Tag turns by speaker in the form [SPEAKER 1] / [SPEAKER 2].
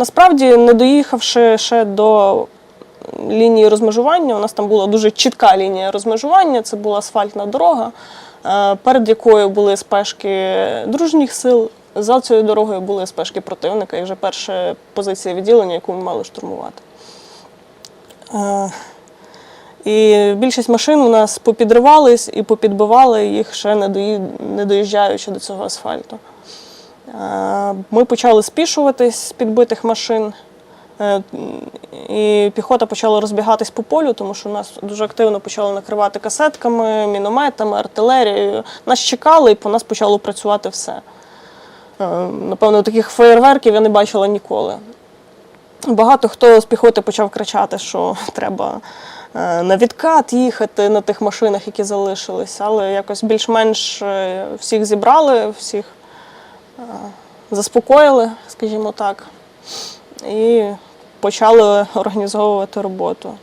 [SPEAKER 1] насправді, не доїхавши ще до лінії розмежування, у нас там була дуже чітка лінія розмежування, це була асфальтна дорога, е, перед якою були спешки дружніх сил. За цією дорогою були спешки противника і вже перша позиція відділення, яку ми мали штурмувати. Е, І більшість машин у нас попідривались і попідбивали їх ще не доїжджаючи до цього асфальту. Е, Ми почали спішуватись з підбитих машин, е, і піхота почала розбігатись по полю, тому що нас дуже активно почали накривати касетками, мінометами, артилерією. Нас чекали, і по нас почало працювати все. Е, Напевно, таких феєрверків я не бачила ніколи. Багато хто з піхоти почав кричати, що треба на відкат їхати на тих машинах, які залишились, але якось більш-менш всіх зібрали, всіх заспокоїли, скажімо так, і почали організовувати роботу.